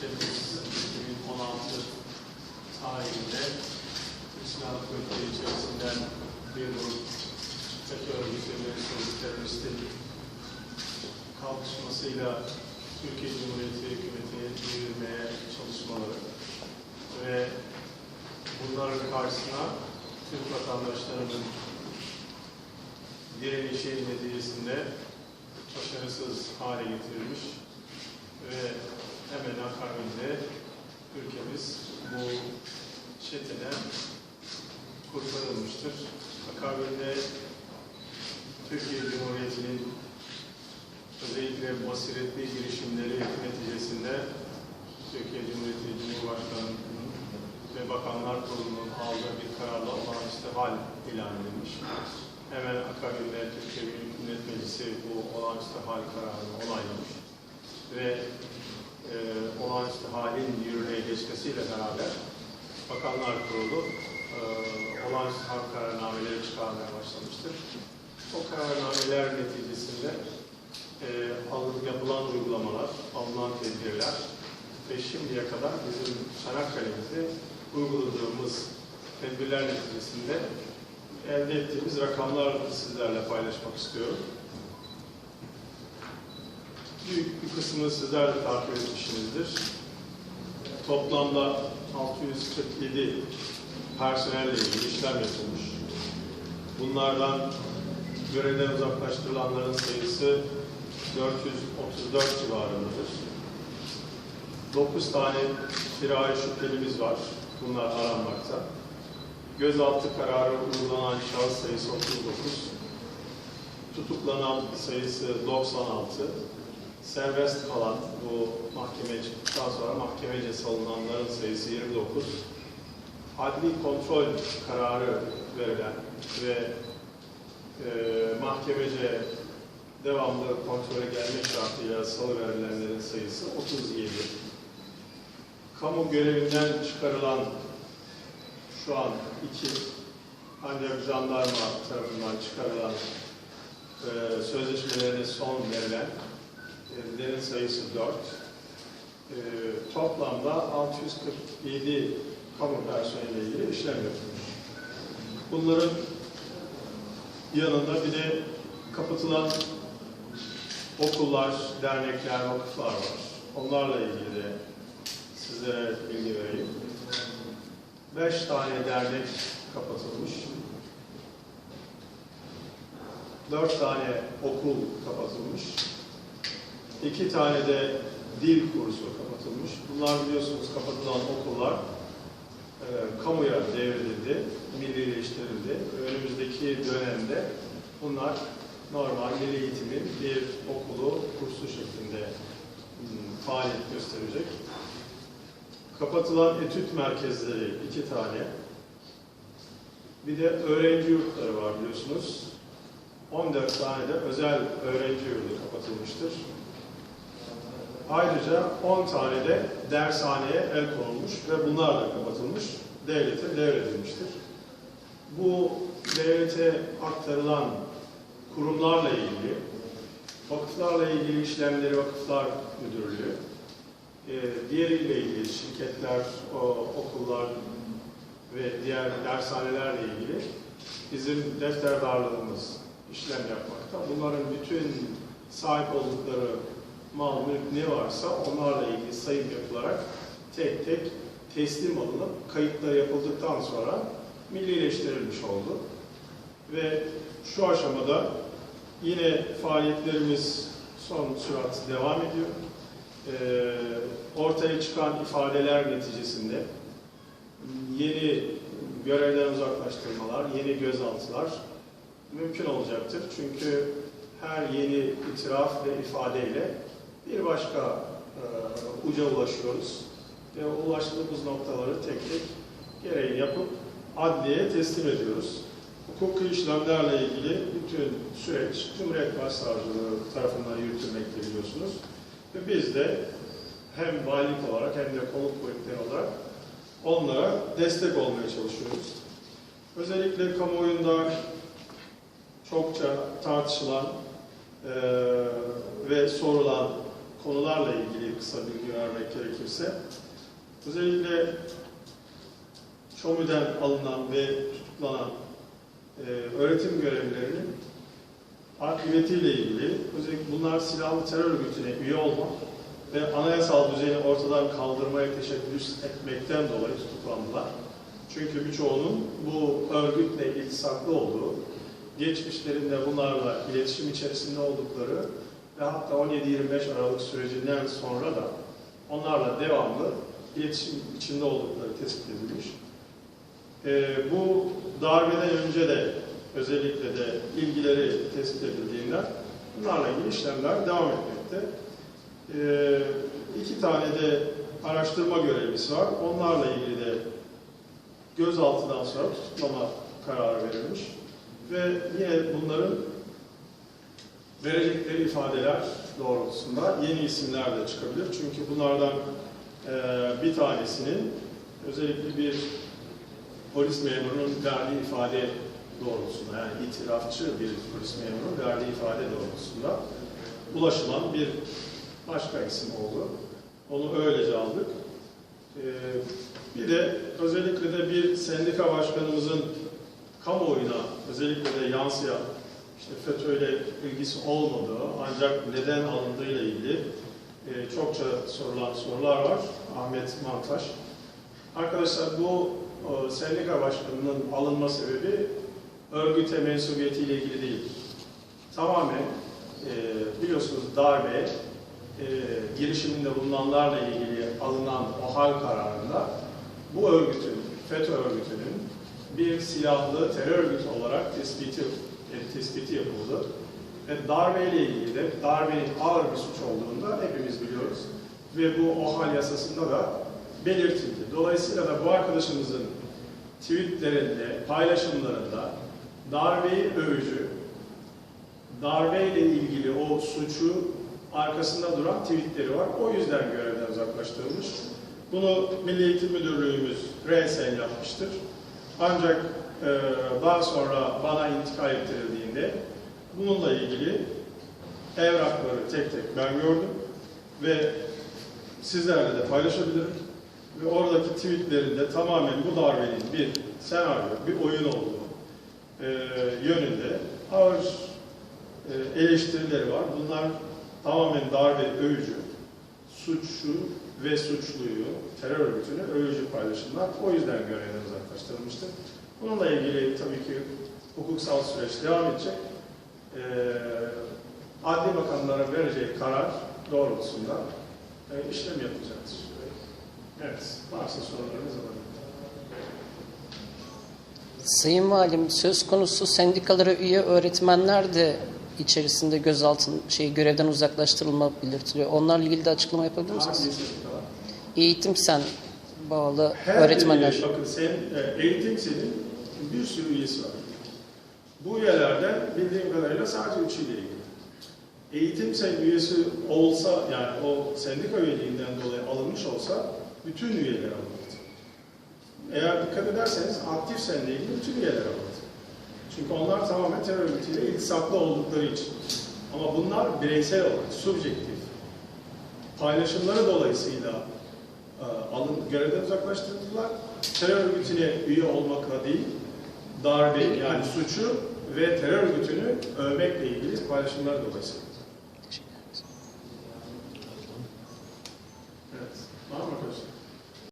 Temmuz 2016 tarihinde Silahlı Kuvvetleri içerisinden bir grup FETÖ örgütü mensubu teröristin kalkışmasıyla Türkiye Cumhuriyeti hükümeti yürümeye çalışmaları ve bunların karşısına Türk vatandaşlarının direnişi neticesinde başarısız hale getirilmiş ve hemen akabinde ülkemiz bu çeteden kurtarılmıştır. Akabinde Türkiye Cumhuriyeti'nin özellikle basiretli girişimleri neticesinde Türkiye Cumhuriyeti Cumhurbaşkanı'nın ve Bakanlar Kurulu'nun aldığı bir kararla olağanüstü hal ilan edilmiş. Hemen akabinde Türkiye Büyük Millet Meclisi bu olağanüstü hal kararını onaylamış ve e, olağanüstü halin yürürlüğe geçmesiyle beraber Bakanlar Kurulu e, olağanüstü hal kararnameleri çıkarmaya başlamıştır. O kararnameler neticesinde e, yapılan uygulamalar, alınan tedbirler ve şimdiye kadar bizim Çanakkale'mizde uyguladığımız tedbirler neticesinde elde ettiğimiz rakamlar sizlerle paylaşmak istiyorum. Büyük bir kısmını sizler de takip etmişsinizdir. Toplamda 647 personelle ilgili işlem yapılmış. Bunlardan görevden uzaklaştırılanların sayısı 434 civarındadır. 9 tane firari şüphelimiz var. Bunlar aranmakta. Gözaltı kararı uygulanan şahıs sayısı 39. Tutuklanan sayısı 96. Serbest kalan bu mahkemeye çıktıktan sonra mahkemece salınanların sayısı 29. Adli kontrol kararı verilen ve e, mahkemece devamlı kontrole gelmek şartıyla salı verilenlerin sayısı 37. Kamu görevinden çıkarılan şu an iki ancak jandarma tarafından çıkarılan e, sözleşmelerine son verilen e, lerin sayısı 4. E, toplamda 647 kamu personeliyle işlem yapılmış. Bunların yanında bir de kapatılan okullar, dernekler, vakıflar var. Onlarla ilgili de sizlere bilgi vereyim. Beş tane dernek kapatılmış. Dört tane okul kapatılmış. İki tane de dil kursu kapatılmış. Bunlar biliyorsunuz kapatılan okullar e, kamuya devredildi, millileştirildi. Önümüzdeki dönemde bunlar normal milli eğitimin bir okulu, kursu şeklinde hmm, faaliyet gösterecek. Kapatılan etüt merkezleri iki tane. Bir de öğrenci yurtları var biliyorsunuz. 14 tane de özel öğrenci yurdu kapatılmıştır. Ayrıca 10 tane de dershaneye el konulmuş ve bunlar da kapatılmış, devlete devredilmiştir. Bu devlete aktarılan kurumlarla ilgili, vakıflarla ilgili işlemleri Vakıflar Müdürlüğü, e, diğeriyle ilgili şirketler, okullar ve diğer dershanelerle ilgili bizim defterdarlığımız işlem yapmakta. Bunların bütün sahip oldukları mal, mülk ne varsa onlarla ilgili sayım yapılarak tek tek teslim alınıp kayıtlar yapıldıktan sonra millileştirilmiş oldu. Ve şu aşamada yine faaliyetlerimiz son sürat devam ediyor. Ee, ortaya çıkan ifadeler neticesinde yeni görevden uzaklaştırmalar, yeni gözaltılar mümkün olacaktır. Çünkü her yeni itiraf ve ifadeyle bir başka e, uca ulaşıyoruz ve ulaştığımız noktaları tek tek gereğini yapıp adliyeye teslim ediyoruz. Hukuki işlemlerle ilgili bütün süreç Cumhuriyet Başsavcılığı tarafından yürütülmekte biliyorsunuz. Ve biz de hem valilik olarak hem de kolluk kuvvetleri olarak onlara destek olmaya çalışıyoruz. Özellikle kamuoyunda çokça tartışılan eee, ve sorulan konularla ilgili kısa bilgi vermek gerekirse, özellikle ÇOMÜ'den alınan ve tutuklanan e, öğretim görevlilerinin akıbetiyle ilgili, özellikle bunlar silahlı terör örgütüne üye olmak ve anayasal düzeni ortadan kaldırmaya teşebbüs etmekten dolayı tutuklandılar. Çünkü birçoğunun bu örgütle iltisaklı olduğu, geçmişlerinde bunlarla iletişim içerisinde oldukları ve hatta 17-25 Aralık sürecinden sonra da onlarla devamlı iletişim içinde oldukları tespit edilmiş. Ee, bu darbeden önce de özellikle de ilgileri tespit edildiğinden bunlarla ilgili işlemler devam etmekte. Ee, iki tane de araştırma görevlisi var. Onlarla ilgili de gözaltıdan sonra tutuklama kararı verilmiş. Ve yine bunların verecekleri ifadeler doğrultusunda yeni isimler de çıkabilir. Çünkü bunlardan e, bir tanesinin özellikle bir polis memurunun verdiği ifade doğrultusunda yani itirafçı bir polis memurunun verdiği ifade doğrultusunda ulaşılan bir başka isim oldu. Onu öylece aldık. Ee, bir de özellikle de bir sendika başkanımızın kamuoyuna özellikle de yansıyan işte FETÖ'yle ilgisi olmadığı ancak neden alındığıyla ilgili e, çokça sorulan sorular var. Ahmet Mantaş. Arkadaşlar bu o, sendika başkanının alınma sebebi örgüte mensubiyetiyle ilgili değil. Tamamen e, biliyorsunuz darbe e, girişiminde bulunanlarla ilgili alınan o hal kararında bu örgütün, FETÖ örgütünün bir silahlı terör örgütü olarak tespiti, e, tespiti yapıldı. Ve darbeyle ilgili de darbenin ağır bir suç olduğunu da hepimiz biliyoruz. Ve bu OHAL yasasında da belirtildi. Dolayısıyla da bu arkadaşımızın tweetlerinde, paylaşımlarında darbeyi övücü, darbeyle ilgili o suçu arkasında duran tweetleri var. O yüzden görevden uzaklaştırılmış. Bunu Milli Eğitim Müdürlüğümüz resen yapmıştır. Ancak e, daha sonra bana intikal ettirildiğinde bununla ilgili evrakları tek tek ben gördüm ve sizlerle de paylaşabilirim. Ve oradaki tweetlerinde tamamen bu darbenin bir senaryo, bir oyun olduğu e, yönünde ağır e, eleştirileri var. Bunlar tamamen darbe övücü, suçu ve suçluyu, terör örgütünü övücü paylaşımlar. O yüzden görevden uzaklaştırılmıştır. Bununla ilgili tabii ki hukuksal süreç devam edecek. E, adli makamlara vereceği karar doğrultusunda e, işlem yapılacaktır. Evet, varsa sorularınız alabilirim. Sayın Valim, söz konusu sendikalara üye öğretmenler de içerisinde gözaltın şey görevden uzaklaştırılma belirtiliyor. Onlarla ilgili de açıklama yapabilir misiniz? Eğitim sen bağlı Her öğretmenler. biri- bakın sen, e, eğitim senin bir sürü üyesi var. Bu üyelerden bildiğim kadarıyla sadece üçüyle ilgili. Eğitim sen üyesi olsa, yani o sendika üyeliğinden dolayı alınmış olsa bütün üyeler alınırdı. Eğer dikkat ederseniz aktif senle ilgili bütün üyeler alınırdı. Çünkü onlar tamamen terör örgütüyle iltisaklı oldukları için. Ama bunlar bireysel olarak, subjektif. Paylaşımları dolayısıyla alın, görevden uzaklaştırıldılar. Terör örgütüne üye olmakla değil, darbe yani suçu ve terör örgütünü övmekle ilgili paylaşımlar dolayısıyla.